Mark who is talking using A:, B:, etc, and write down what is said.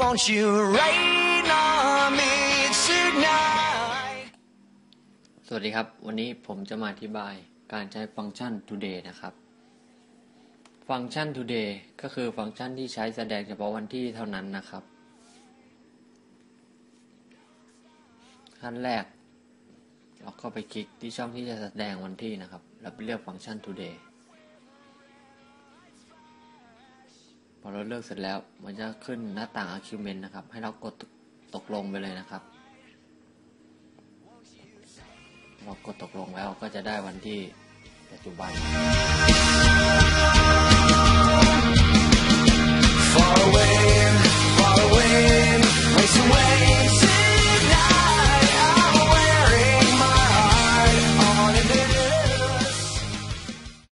A: Won't you rain on me tonight?
B: สวัสดีครับ วันนี้ผมจะมาอธิบายการใช้ฟังก์ชัน today นะครับ ฟังก์ชัน today ก็คือฟังก์ชันที่ใช้แสดงเฉพาะวันที่เท่านั้นนะครับ ขั้นแรก เราก็ไปคลิกที่ช่องที่จะแสดงวันที่นะครับ แล้วไปเลือกฟังก์ชัน today อเราเลือกเสร็จแล้ว มันจะขึ้นหน้าต่าง argument นะครับ ให้เรากดตกลงไปเลยนะครับ เรากดตกลงแล้วก็จะได้วันที่ปัจจุบัน